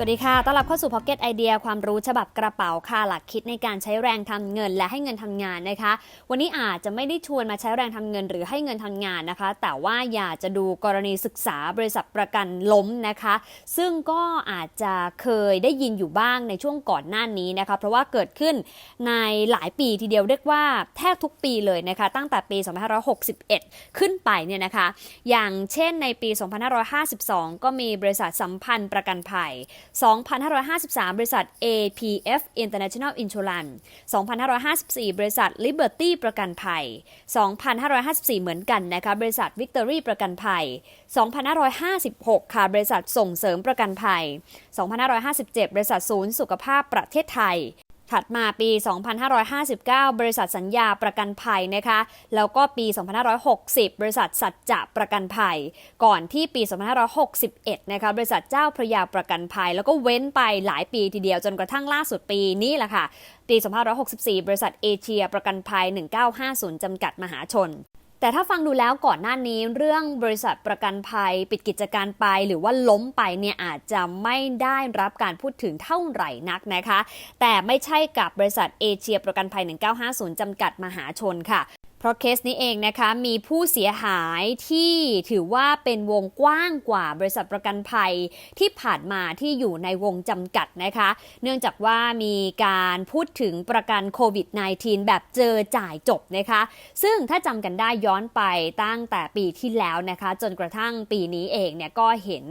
สวัสดีค่ะ ต้อนรับเข้าสู่ Pocket Idea ความรู้ฉบับกระเป๋าค่ะ หลักคิดในการใช้แรงทำเงินและให้เงินทำงานนะคะ วันนี้อาจจะไม่ได้ชวนมาใช้แรงทำเงินหรือให้เงินทำงานนะคะ แต่ว่าอยากจะดูกรณีศึกษาบริษัทประกันล้มนะคะ ซึ่งก็อาจจะเคยได้ยินอยู่บ้างในช่วงก่อนหน้านี้นะคะ เพราะว่าเกิดขึ้นในหลายปีทีเดียวเรียกว่าแทบทุกปีเลยนะคะ ตั้งแต่ปี 2561 ขึ้นไปเนี่ยนะคะ อย่างเช่นในปี 2552 ก็มีบริษัทสัมพันธ์ประกันภัย2553 บริษัท APF International Insurance 2554 บริษัท Liberty ประกันภัย 2554 เหมือนกันนะคะบริษัท Victory ประกันภัย 2556 ค่ะ บริษัทส่งเสริมประกันภัย 2557 บริษัทศูนย์สุขภาพประเทศไทย ถัดมาปี 2559 บริษัทสัญญาประกันภัยนะคะ แล้วก็ปี 2560 บริษัทสัจจะประกันภัย ก่อนที่ปี 2561 นะคะ บริษัทเจ้าพระยาประกันภัย แล้วก็เว้นไปหลายปีทีเดียวจนกระทั่งล่าสุดปีนี้แหละค่ะ ปี 2564 บริษัทเอเชียประกันภัย 1950 จำกัดมหาชน แต่ถ้าฟังดูแล้วก่อนหน้านี้เรื่องบริษัทประกันภัย ปิดกิจการไป หรือว่าล้มไปเนี่ยอาจจะไม่ได้รับการพูดถึงเท่าไหร่นักนะคะ แต่ไม่ใช่กับบริษัทเอเชียประกันภัย 1950 จำกัดมหาชนค่ะ เพราะเคสนี้เองนะคะมีผู้เสียหายที่ถือว่าเป็นวงกว้างกว่าบริษัทประกันภัยที่ผ่านมาที่อยู่ในวงจำกัดนะคะ เนื่องจากว่ามีการพูดถึงประกันโควิด -19 แบบเจอจ่ายจบนะคะ ซึ่งถ้าจำกันได้ย้อนไปตั้งแต่ปีที่แล้วนะคะ จนกระทั่งปีนี้เองเนี่ยก็เห็น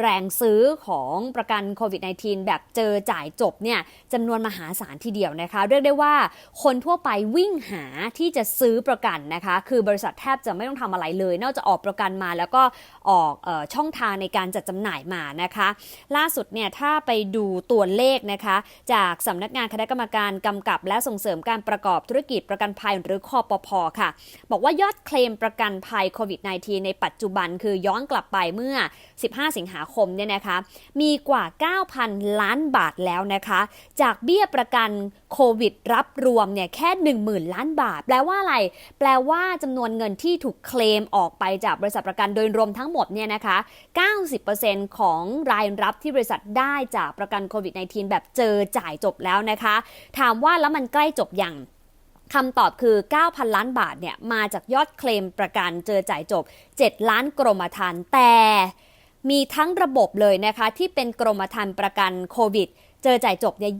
แรงซื้อของประกันโควิด -19 แบบเจอจ่ายจบเนี่ยจำนวนมหาศาลทีเดียวนะคะ เรียกได้ว่าคนทั่วไปวิ่งหาที่จะซื้อประกันนะคะ คือบริษัทแทบจะไม่ต้องทำอะไรเลย นอกจากออกประกันมาแล้วก็ออกออช่องทางในการจัดจำหน่ายมานะคะ ล่าสุดเนี่ยถ้าไปดูตัวเลขนะคะ จากสำนักงานคณะกรรมการกำกับ และส่งเสริมการประกอบธุรกิจประกันภัยหรือคอปพค่ะ บอกว่ายอดเคลมประกันภัยโควิด -19 ในปัจจุบันคือย้อนกลับไปเมื่อ 15 สิงหาคมเนี่ยนะคะ มีกว่า 9,000 ล้านบาทแล้วนะคะ จากเบี้ยประกันโควิดรับรวมเนี่ยแค่ 10,000 ล้านบาท แปลว่าอะไรแปลว่าจำนวนเงินที่ถูกเคลมออกไปจากบริษัทประกันโดยรวมทั้งหมดเนี่ยนะคะ 90%ของรายรับที่บริษัทได้จากประกันโควิด -19 แบบเจอจ่ายจบแล้วนะคะ ถามว่าแล้วมันใกล้จบยังคำตอบคือ 9,000 ล้านบาทเนี่ยมาจากยอดเคลมประกันเจอจ่ายจบ 7 ล้านกรมธรรม์แต่มีทั้งระบบเลยนะคะที่เป็นกรมธรรม์ประกันโควิด เจอจ่ายจบเนี่ย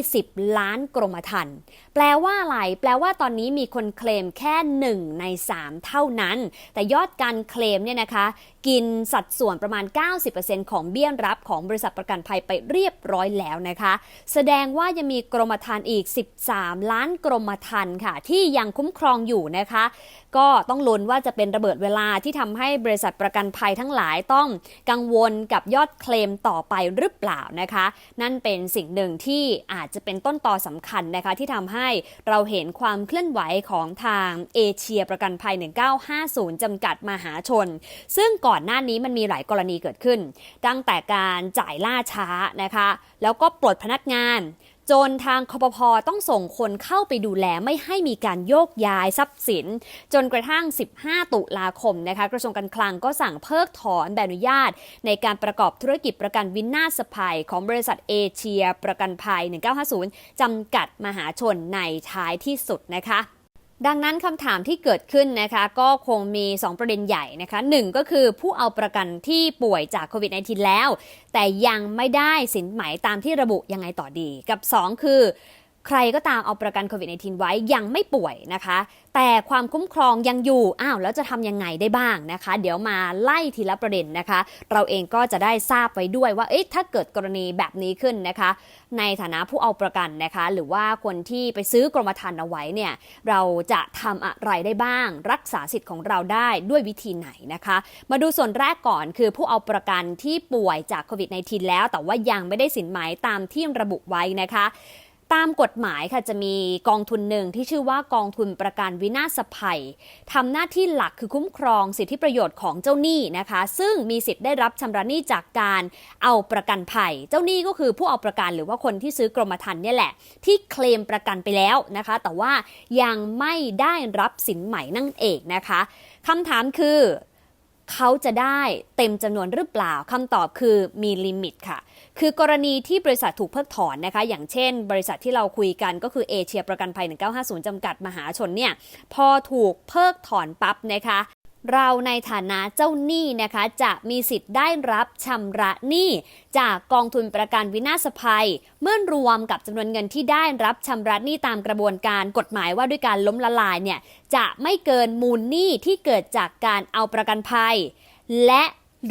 20 ล้านกรมธรรม์ แปลว่าอะไร แปลว่าตอนนี้มีคนเคลมแค่ 1 ใน 3 เท่านั้น แต่ยอดการเคลมเนี่ยนะคะ กินสัดส่วนประมาณ 90%ของเบี้ยรับของบริษัทประกันภัยไปเรียบร้อยแล้วนะคะ แสดงว่ายังมีกรมธรรม์อีก 13 ล้านกรมธรรม์ค่ะ ที่ยังคุ้มครองอยู่นะคะ ก็ต้องลุ้นว่าจะเป็นระเบิดเวลาที่ทำให้บริษัทประกันภัยทั้งหลายต้องกังวลกับยอดเคลมต่อไปหรือเปล่านะคะ นั่นเป็นสิ่งหนึ่งที่อาจจะเป็นต้นตอสำคัญนะคะที่ทำให้เราเห็นความเคลื่อนไหวของทางเอเชียประกันภัย 1950 จำกัดมหาชน ซึ่งก่อนหน้านี้มันมีหลายกรณีเกิดขึ้น ตั้งแต่การจ่ายล่าช้านะคะ แล้วก็ปลดพนักงาน จนทางคปพต้องส่งคนเข้าไปดูแลไม่ให้มีการโยกย้ายทรัพย์สิน จนกระทั่ง 15 ตุลาคมนะคะกระทรวงการคลังก็สั่งเพิกถอนใบอนุญาต ในการประกอบธุรกิจประกันวินาศภัย ของบริษัทเอเชีย ประกันภัย 1950 จำกัดมหาชนในท้ายที่สุดนะคะ ดังนั้นคำถามที่เกิดขึ้นนะคะก็คงมี 2 ประเด็นใหญ่นะคะหนึ่งก็คือผู้เอาประกันที่ป่วยจากโควิด -19 แล้ว แต่ยังไม่ได้สินไหมตามที่ระบุยังไงต่อดี กับ 2 คือ ใครก็ตามเอาประกันโควิด -19 ไว้ยังไม่ป่วยนะคะ แต่ความคุ้มครองยังอยู่ อ้าวแล้วจะทำยังไงได้บ้างนะคะ เดี๋ยวมาไล่ทีละประเด็นนะคะ เราเองก็จะได้ทราบไว้ด้วยว่า เอ๊ะถ้าเกิดกรณีแบบนี้ขึ้นนะคะ ในฐานะผู้เอาประกันนะคะ หรือว่าคนที่ไปซื้อกรมธรรม์เอาไว้เนี่ย เราจะทำอะไรได้บ้าง รักษาสิทธิ์ของเราได้ด้วยวิธีไหนนะคะ มาดูส่วนแรกก่อนคือผู้เอาประกันที่ป่วยจากโควิด -19 แล้ว แต่ว่ายังไม่ได้สินไหมตามที่ระบุไว้นะคะ ตามกฎหมายค่ะจะมีกองทุนหนึ่งที่ชื่อว่ากองทุนประกันวินาศภัยทำหน้าที่หลักคือคุ้มครองสิทธิประโยชน์ของเจ้าหนี้นะคะ ซึ่งมีสิทธิ์ได้รับชำระหนี้จากการเอาประกันภัย เจ้าหนี้ก็คือผู้เอาประกันหรือว่าคนที่ซื้อกรมธรรม์เนี่ยแหละ ที่เคลมประกันไปแล้วนะคะ แต่ว่ายังไม่ได้รับสินใหม่นั่นเองนะคะคำถามคือเขาจะได้เต็มจำนวนหรือเปล่าคำตอบคือมีลิมิตค่ะ คือกรณีที่บริษัทถูกเพิกถอนนะคะ อย่างเช่น บริษัทที่เราคุยกันก็คือเอเชียประกันภัย 1950 จำกัดมหาชนเนี่ย พอถูกเพิกถอนปั๊บนะคะเราในฐานะเจ้าหนี้นะคะ จะมีสิทธิ์ได้รับชำระหนี้จากกองทุนประกันวินาศภัย เมื่อรวมกับจำนวนเงินที่ได้รับชำระหนี้ตามกระบวนการกฎหมายว่าด้วยการล้มละลายเนี่ยจะไม่เกินมูลหนี้ที่เกิดจากการเอาประกันภัย และ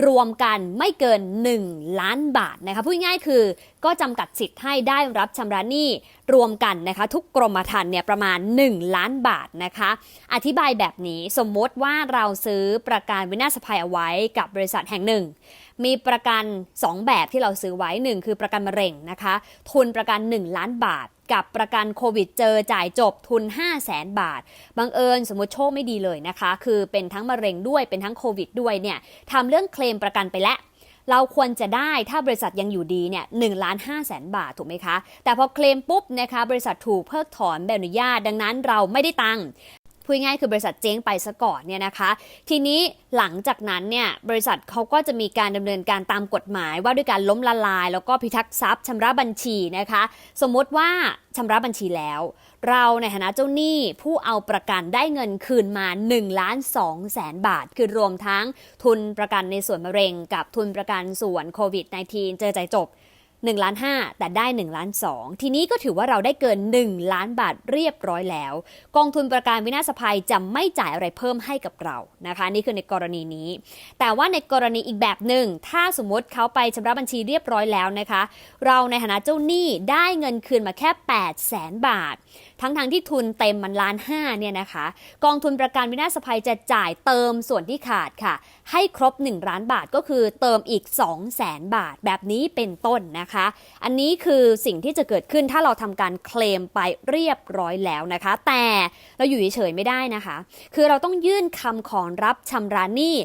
รวมกันไม่เกิน 1 ล้านบาทนะคะพูดง่ายคือก็จำกัดสิทธิ์ให้ได้รับชำระหนี้รวมกันนะคะทุกกรมธรรม์เนี่ยประมาณ 1 ล้านบาทนะคะ อธิบายแบบนี้สมมติว่าเราซื้อประกันวินาศภัยเอาไว้กับบริษัทแห่งหนึ่ง มีประกัน 2 แบบที่เราซื้อไว้ 1 คือประกันมะเร็งนะคะ ทุนประกัน 1 ล้านบาท กับประกันโควิดเจอจ่ายจบทุน 5 0 0แสนบาท บังเอิญสมมติโชคไม่ดีเลยนะคะ คือเป็นทั้งมะเร็งด้วยเป็นทั้งโควิดด้วยเนี่ยทำเรื่องเคลมประกันไปแล้วเราควรจะได้ถ้าบริษัทยังอยู่ดีเนี่ยหนึ่งล้านห้าแสนบาทถูกไหมคะ แต่พอเคลมปุ๊บนะคะบริษัทถูกเพิกถอนใบอนุญาตดังนั้นเราไม่ได้ตังค์ พูดง่ายคือบริษัทเจ๊งไปซะก่อนเนี่ยนะคะ ทีนี้หลังจากนั้นเนี่ยบริษัทเขาก็จะมีการดำเนินการตามกฎหมายว่าด้วยการล้มละลาย แล้วก็พิทักษ์ทรัพย์ชำระบัญชีนะคะ สมมติว่าชำระบัญชีแล้ว เราในฐานะเจ้าหนี้ผู้เอาประกันได้เงินคืนมา1ล้าน2แสนบาท คือรวมทั้งทุนประกันในส่วนมะเร็งกับทุนประกันส่วนโควิด -19 เจอใจจบ 1ล้าน5แต่ได้ 1 ล้าน 2 ทีนี้ก็ถือว่าเราได้เกิน 1 ล้านบาทเรียบร้อยแล้ว กองทุนประกันวินาศภัยจะไม่จ่ายอะไรเพิ่มให้กับเรานะคะนี่คือในกรณีนี้ แต่ว่าในกรณีอีกแบบหนึ่ง ถ้าสมมติเขาไปชำระบัญชีเรียบร้อยแล้วนะคะ เราในฐานะเจ้าหนี้ได้เงินคืนมาแค่8แสนบาท ทั้งทงที่ทุนเต็มมันล้านห้าเนี่ยนะคะ กองทุนประกันวินาศภัยจะจ่ายเติมส่วนที่ขาดค่ะให้ครบ 1 ล้านบาทก็คือเติมอีก 2 0 0แสนบาทแบบนี้เป็นต้นนะคะ อันนี้คือสิ่งที่จะเกิดขึ้นถ้าเราทำการเคลมไปเรียบร้อยแล้วนะคะ แต่เราอยู่เฉยๆไม่ได้นะคะ คือเราต้องยื่นคำขอรับชำระหนี้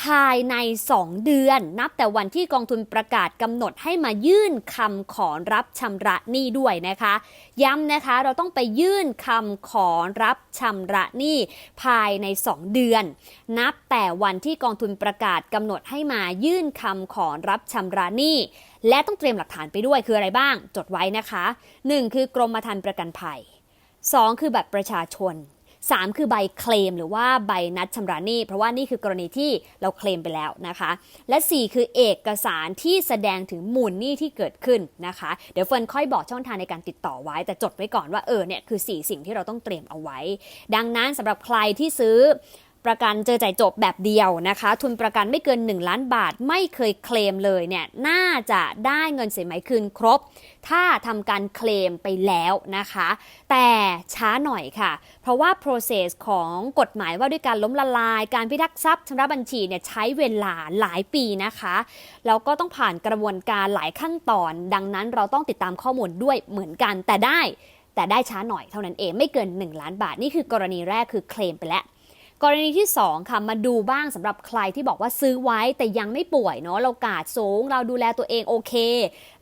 ภายใน 2 เดือน นับแต่วันที่กองทุนประกาศกำหนดให้มายื่นคำขอรับชำระหนี้ด้วยนะคะ ย้ำนะคะเราต้องไปยื่นคำขอรับชำระหนี้ภายใน 2 เดือนนับแต่วันที่กองทุนประกาศกำหนดให้มายื่นคำขอรับชำระหนี้ และต้องเตรียมหลักฐานไปด้วยคืออะไรบ้าง จดไว้นะคะ 1 คือกรมธรรม์ประกันภัย 2 คือบัตรประชาชน 3 คือใบเคลม หรือว่าใบนัดชำระหนี้ เพราะว่านี่คือกรณีที่เราเคลมไปแล้วนะคะ และ 4 คือเอกสารที่แสดงถึงมูลหนี้ที่เกิดขึ้นนะคะ เดี๋ยวเฟิร์นค่อยบอกช่องทางในการติดต่อไว้ แต่จดไว้ก่อนว่าเออเนี่ยคือ 4 สิ่งที่เราต้องเตรียมเอาไว้ ดังนั้นสำหรับใครที่ซื้อ ประกันเจอจ่ายจบแบบเดียวนะคะ ทุนประกันไม่เกิน 1 ล้านบาทไม่เคยเคลมเลยเนี่ยน่าจะได้เงินเสินไหมคืนครบ ถ้าทำการเคลมไปแล้วนะคะ แต่ช้าหน่อยค่ะ เพราะว่า process ของกฎหมายว่าด้วยการล้มละลาย การพิทักษ์ทรัพย์ชำระบัญชีเนี่ยใช้เวลาหลายปีนะคะแล้วก็ต้องผ่านกระบวนการหลายขั้นตอน ดังนั้นเราต้องติดตามข้อมูลด้วยเหมือนกันแต่ได้แต่ได้ช้าหน่อยเท่านั้นเองไม่เกิน 1 ล้านบาท นี่คือกรณีแรกคือเคลมไปแล้ว กรณีที่ 2 ค่ะ มาดูบ้างสำหรับใครที่บอกว่าซื้อไว้แต่ยังไม่ป่วยเนาะเรากาดสูง เราดูแลตัวเองโอเค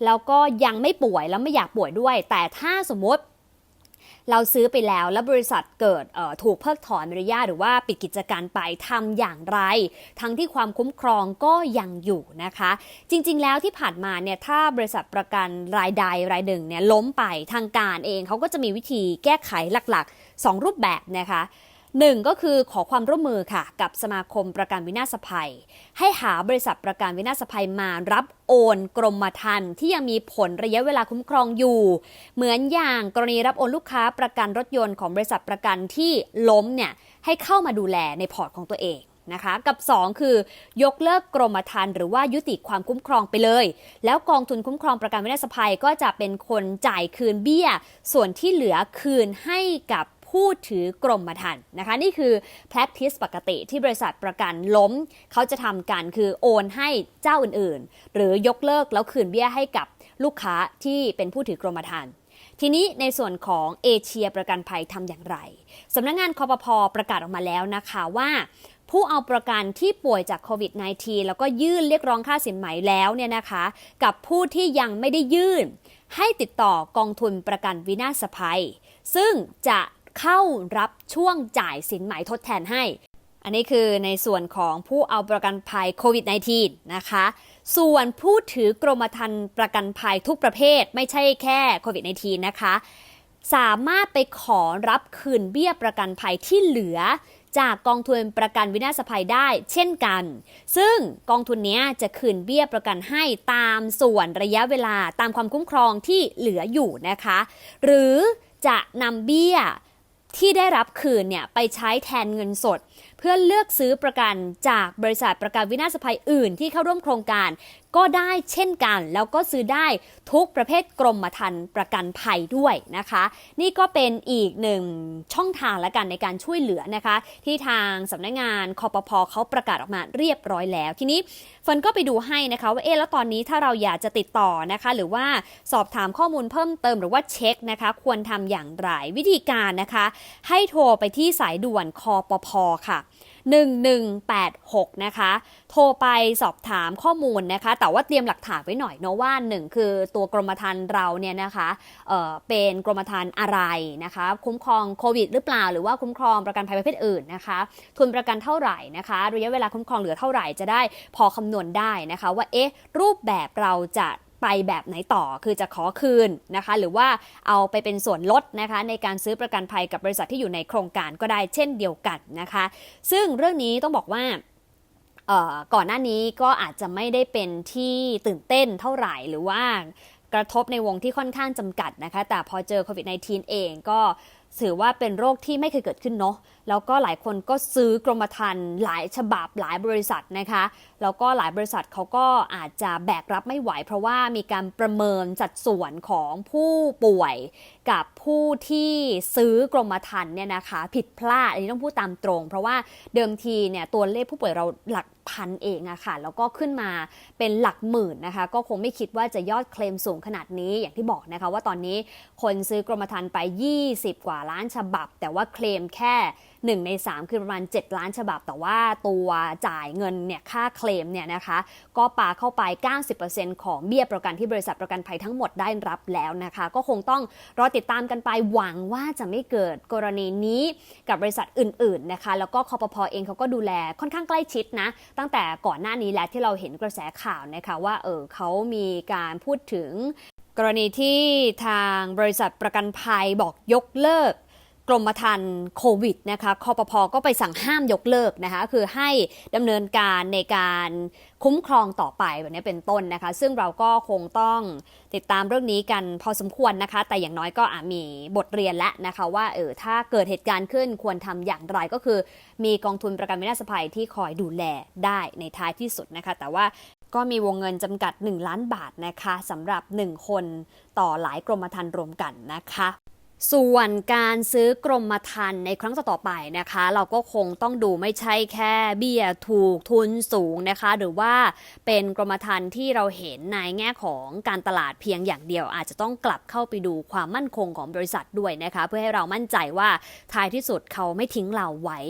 แล้วก็ยังไม่ป่วยแล้วไม่อยากป่วยด้วย แต่ถ้าสมมติเราซื้อไปแล้วแล้วบริษัทเกิดถูกเพิกถอนอนุญาตหรือว่าปิดกิจการไปทำอย่างไร ทั้งที่ความคุ้มครองก็ยังอยู่นะคะ จริงๆแล้วที่ผ่านมาเนี่ยถ้าบริษัทประกันรายใดรายหนึ่งเนี่ยล้มไปทางการเองเขาก็จะมีวิธีแก้ไขหลักๆ 2 รูปแบบนะคะ หนึ่งก็คือขอความร่วมมือค่ะ กับสมาคมประกันวินาศภัย ให้หาบริษัทประกันวินาศภัยมารับโอนกรมธรรม์ที่ยังมีผลระยะเวลาคุ้มครองอยู่ เหมือนอย่างกรณีรับโอนลูกค้าประกันรถยนต์ของบริษัทประกันที่ล้มเนี่ยให้เข้ามาดูแลในพอร์ตของตัวเองนะคะกับ 2 คือยกเลิกกรมธรรม์หรือว่ายุติความคุ้มครองไปเลย แล้วกองทุนคุ้มครองประกันวินาศภัยก็จะเป็นคนจ่ายคืนเบี้ย ส่วนที่เหลือคืนให้กับ ผู้ถือกรมธรรม์นะคะ นี่คือ practice ปกติที่บริษัทประกันล้ม เขาจะทำกันคือโอนให้เจ้าอื่นๆ หรือยกเลิกแล้วคืนเบี้ยให้กับลูกค้าที่เป็นผู้ถือกรมธรรม์ทีนี้ในส่วนของเอเชียประกันภัยทำอย่างไรสำนักงงานคอปพประกาศออกมาแล้วนะคะว่าผู้เอาประกันที่ป่วยจากโควิด -19 แล้วก็ยื่นเรียกร้องค่าสินไหมแล้วเนี่ยนะคะ กับผู้ที่ยังไม่ได้ยื่น ให้ติดต่อกองทุนประกันวินาศภัย ซึ่งจะ เข้ารับช่วงจ่ายสินไหมทดแทนให้ อันนี้คือในส่วนของผู้เอาประกันภัยโควิด -19 นะคะ ส่วนผู้ถือกรมธรรม์ประกันภัยทุกประเภท ไม่ใช่แค่โควิด -19 นะคะ สามารถไปขอรับคืนเบี้ยประกันภัยที่เหลือจากกองทุนประกันวินาศภัยได้เช่นกัน ซึ่งกองทุนนี้จะคืนเบี้ยประกันให้ตามส่วนระยะเวลาตามความคุ้มครองที่เหลืออยู่นะคะ หรือจะนำเบี้ย ที่ได้รับคืนเนี่ยไปใช้แทนเงินสด เพื่อเลือกซื้อประกันจากบริษัทประกันวินาศภัยอื่นที่เข้าร่วมโครงการ ก็ได้เช่นกัน แล้วก็ซื้อได้ทุกประเภทกรมธรรม์ประกันภัยด้วยนะคะ นี่ก็เป็นอีกหนึ่งช่องทางละกันในการช่วยเหลือนะคะ ที่ทางสำนักงานคอปพอเขาประกาศออกมาเรียบร้อยแล้ว ทีนี้เฟิร์นก็ไปดูให้นะคะว่าเอ๊แล้วตอนนี้ถ้าเราอยากจะติดต่อนะคะ หรือว่าสอบถามข้อมูลเพิ่มเติมหรือว่าเช็คนะคะ ควรทำอย่างไรวิธีการนะคะ ให้โทรไปที่สายด่วนคอปพอค่ะ1186 นะคะ โทรไปสอบถามข้อมูลนะคะ แต่ว่าเตรียมหลักฐานไว้หน่อยเนาะว่าหนึ่งคือตัวกรมธรรม์เราเนี่ยนะคะเเป็นกรมธรรม์อะไรนะคะ คุ้มครองโควิดหรือเปล่า หรือว่าคุ้มครองประกันภัยประเภทอื่นนะคะ ทุนประกันเท่าไหร่นะคะระยะเวลาคุ้มครองเหลือเท่าไหร่จะได้พอคำนวณได้นะคะ ว่าเอ๊ะรูปแบบเราจะ ไปแบบไหนต่อคือจะขอคืนนะคะ หรือว่าเอาไปเป็นส่วนลดนะคะ ในการซื้อประกันภัยกับบริษัทที่อยู่ในโครงการก็ได้เช่นเดียวกันนะคะ ซึ่งเรื่องนี้ต้องบอกว่าก่อนหน้านี้ก็อาจจะไม่ได้เป็นที่ตื่นเต้นเท่าไหร่หรือว่ากระทบในวงที่ค่อนข้างจำกัดนะคะ แต่พอเจอโควิด -19 เองก็ถือว่าเป็นโรคที่ไม่เคยเกิดขึ้นเนาะ แล้วก็หลายคนก็ซื้อกรมธรรม์หลายฉบับหลายบริษัทนะคะ แล้วก็หลายบริษัทเขาก็อาจจะแบกรับไม่ไหว เพราะว่ามีการประเมินสัดส่วนของผู้ป่วย กับผู้ที่ซื้อกรมธรรม์เนี่ยนะคะ ผิดพลาดอันนี้ต้องพูดตามตรง เพราะว่าเดิมทีเนี่ยตัวเลขผู้ป่วยเราหลักพันเองอะค่ะ แล้วก็ขึ้นมาเป็นหลักหมื่นนะคะ ก็คงไม่คิดว่าจะยอดเคลมสูงขนาดนี้อย่างที่บอกนะคะ ว่าตอนนี้คนซื้อกรมธรรม์ไป 20 กว่าล้านฉบับ แต่ว่าเคลมแค่ 1 ใน 3 คือประมาณ 7 ล้านฉบับ แต่ว่าตัวจ่ายเงินเนี่ยค่าเคลมเนี่ยนะคะก็ปาเข้าไป 90%ของเบี้ยประกันที่บริษัทประกันภัยทั้งหมดได้รับแล้วนะคะ ก็คงต้องรอติดตามกันไปหวังว่าจะไม่เกิดกรณีนี้กับบริษัทอื่นๆนะคะ แล้วก็คอปพอเองเขาก็ดูแลค่อนข้างใกล้ชิดนะ ตั้งแต่ก่อนหน้านี้แล้วที่เราเห็นกระแสข่าวนะคะว่าเออเขามีการพูดถึงกรณีที่ทางบริษัทประกันภัยบอกยกเลิก กรมธรรม์โควิดนะคะคอปพอก็ไปสั่งห้ามยกเลิกนะคะคือให้ดำเนินการในการคุ้มครองต่อไปแบบนี้เป็นต้นนะคะ ซึ่งเราก็คงต้องติดตามเรื่องนี้กันพอสมควรนะคะ แต่อย่างน้อยก็อามีบทเรียนแล้วนะคะว่าเออถ้าเกิดเหตุการณ์ขึ้นควรทำอย่างไรก็คือ มีกองทุนประกันวินาศภัยที่คอยดูแลได้ในท้ายที่สุดนะคะ แต่ว่าก็มีวงเงินจำกัด 1 ล้านบาทนะคะสำหรับ 1 คนต่อหลายกรมธรรม์รวมกันนะคะ ส่วนการซื้อกรมธรรม์ในครั้งต่อๆไปนะคะ เราก็คงต้องดูไม่ใช่แค่เบี้ยถูกทุนสูงนะคะ หรือว่าเป็นกรมธรรม์ที่เราเห็นในแง่ของการตลาดเพียงอย่างเดียว อาจจะต้องกลับเข้าไปดูความมั่นคงของบริษัทด้วยนะคะ เพื่อให้เรามั่นใจว่าท้ายที่สุดเขาไม่ทิ้งเราไว้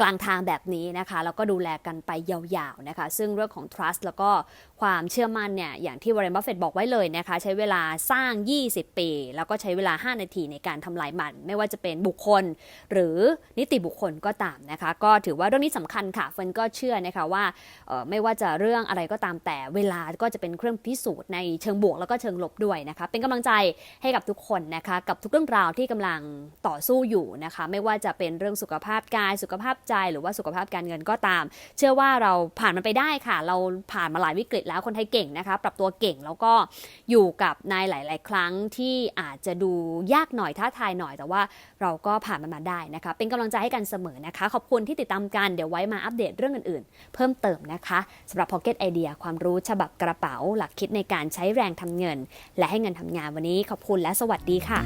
กลางทางแบบนี้นะคะแล้วก็ดูแลกันไปยาวๆนะคะ ซึ่งเรื่องของ trust แล้วก็ความเชื่อมั่นเนี่ยอย่างที่วอร์เรนบัฟเฟตบอกไว้เลยนะคะ ใช้เวลาสร้าง 20 ปี แล้วก็ใช้เวลา 5 นาทีในการทำลายมัน ไม่ว่าจะเป็นบุคคล หรือนิติบุคคลก็ตามนะคะ ก็ถือว่าเรื่องนี้สำคัญค่ะเฟิร์นก็เชื่อนะคะว่าไม่ว่าจะเรื่องอะไรก็ตามแต่เวลาก็จะเป็นเครื่องพิสูจน์ในเชิงบวกแล้วก็เชิงลบด้วยนะคะ เป็นกำลังใจให้กับทุกคนนะคะ กับทุกเรื่องราวที่กำลังต่อสู้อยู่นะคะ ไม่ว่าจะเป็นเรื่องสุขภาพกายสุขภาพใจหรือว่าสุขภาพการเงินก็ตาม เชื่อว่าเราผ่านมันไปได้ค่ะ เราผ่านมาหลายวิกฤตแล้วคนไทยเก่งนะคะ ปรับตัวเก่งแล้วก็อยู่กับในหลาย ๆ ครั้งที่อาจจะดูยากหน่อยท้าทายหน่อย แต่ว่าเราก็ผ่านมันมาได้นะคะ เป็นกำลังใจให้กันเสมอนะคะ ขอบคุณที่ติดตามกันเดี๋ยวไว้มาอัปเดตเรื่องอื่น ๆ เพิ่มเติมนะคะสำหรับ Pocket Idea ความรู้ฉบับกระเป๋า หลักคิดในการใช้แรงทำเงิน และให้เงินทำงานวันนี้ขอบคุณและสวัสดีค่ะ